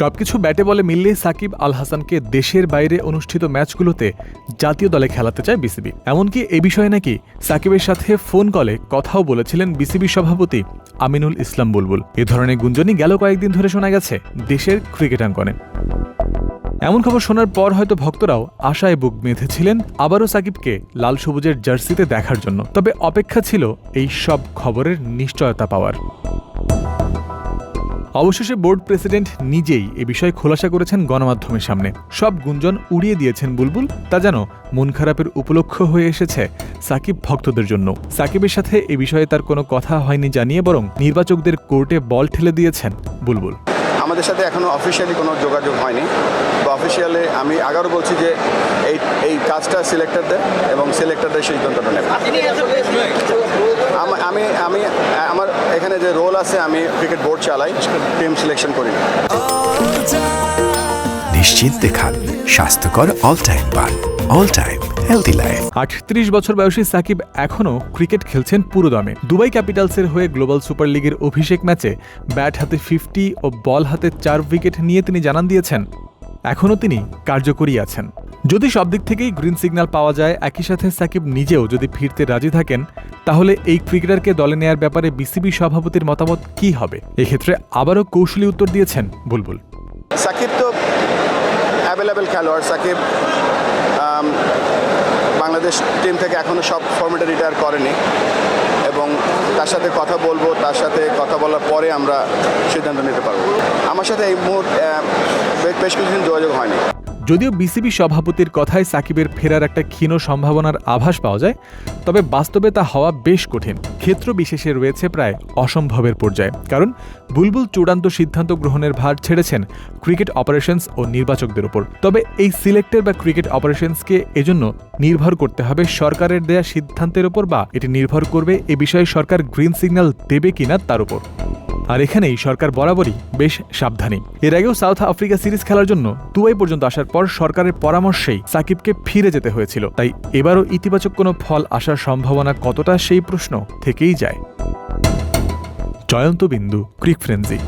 সবকিছু ব্যাটে বলে মিললে সাকিব আল হাসানকে দেশের বাইরে অনুষ্ঠিত ম্যাচগুলোতে জাতীয় দলে খেলাতে চায় বিসিবি। এমনকি এ বিষয়ে নাকি সাকিবের সাথে ফোন কলে কথাও বলেছিলেন বিসিবি সভাপতি আমিনুল ইসলাম বুলবুল। এ ধরনের গুঞ্জনই গেল কয়েকদিন ধরে শোনা গেছে দেশের ক্রিকেটাঙ্গনে এমন খবর শোনার পর হয়তো ভক্তরাও আশায় বুক বেঁধেছিলেন আবারও সাকিবকে লাল সবুজের জার্সিতে দেখার জন্য। তবে অপেক্ষা ছিল এই সব খবরের নিশ্চয়তা পাওয়ার। অবশেষে বোর্ড প্রেসিডেন্ট নিজেই এ বিষয়ে খোলাসা করেছেন গণমাধ্যমের সামনে। সব গুঞ্জন উড়িয়ে দিয়েছেন বুলবুল তা যেন মন খারাপের উপলক্ষ হয়ে এসেছে সাকিব ভক্তদের জন্য। সাকিবের সাথে এ বিষয়ে তার কোনো কথা হয়নি জানিয়ে বরং নির্বাচকদের কোর্টে বল ঠেলে দিয়েছেন বুলবুল। আমাদের সাথে এখনও অফিসিয়ালি কোনো যোগাযোগ হয়নি। তো অফিসিয়ালি আমি আগারও বলছি যে এই এই কাজটা সিলেক্টরদের এবং সিলেক্টরদের সিদ্ধান্তটা নেবে। আম- আমি আমি আমার এখানে যে রোল আছে আমি ক্রিকেট বোর্ড চালাই টিম সিলেকশন করি। নিশ্চিন্তে খান স্বাস্থ্যকর অল টাইম পান অল টাইম হেলদি লাইফ আটত্রিশ বছর বয়সী সাকিব এখনও ক্রিকেট খেলছেন পুরো দমে দুবাই ক্যাপিটালসের হয়ে গ্লোবাল সুপার লিগের অভিষেক ম্যাচে ব্যাট হাতে ফিফটি ও বল হাতে চার উইকেট নিয়ে তিনি জানান দিয়েছেন। এখনও তিনি কার্যকরী আছেন। যদি সব দিক থেকেই গ্রিন সিগন্যাল পাওয়া যায়, একই সাথে সাকিব নিজেও যদি ফিরতে রাজি থাকেন, তাহলে এই ক্রিকেটারকে দলে নেয়ার ব্যাপারে বিসিবি সভাপতির মতামত কি হবে? এক্ষেত্রে আবারও কৌশলী উত্তর দিয়েছেন বুলবুল। সাকিব তো অ্যাভেলেবেল খেলোয়াড়, সাকিব বাংলাদেশ টিম থেকে এখনও সব ফর্মেটে রিটায়ার করেনি। এবং তার সাথে কথা বলব, তার সাথে কথা বলার পরে আমরা সিদ্ধান্ত নিতে পারব। আমার সাথে এই মুহূর্তে বেশ কিছুদিন যোগাযোগ হয়নি। যদিও বিসিবি সভাপতির কথায় সাকিবের ফেরার একটা ক্ষীণ সম্ভাবনার আভাস পাওয়া যায়, তবে বাস্তবে তা হওয়া বেশ কঠিন। ক্ষেত্র বিশেষে রয়েছে প্রায় অসম্ভবের পর্যায়ে। কারণ বুলবুল চূড়ান্ত সিদ্ধান্ত গ্রহণের ভার ছেড়েছেন ক্রিকেট অপারেশনস ও নির্বাচকদের উপর তবে এই সিলেক্টর বা ক্রিকেট অপারেশনসকে এজন্য নির্ভর করতে হবে সরকারের দেয়া সিদ্ধান্তের উপর বা এটি নির্ভর করবে এ বিষয়ে সরকার গ্রিন সিগন্যাল দেবে কিনা তার উপর আর এখানেই সরকার বরাবরই বেশ সাবধানী। এর আগেও সাউথ আফ্রিকা সিরিজ খেলার জন্য দুবাই পর্যন্ত আসার পর সরকারের পরামর্শেই সাকিবকে ফিরে যেতে হয়েছিল। তাই এবারও ইতিবাচক কোনো ফল আসার সম্ভাবনা কতটা সেই প্রশ্ন থেকেই যায়। জয়ন্ত বিন্দু, ক্রিক ফ্রেন্সি।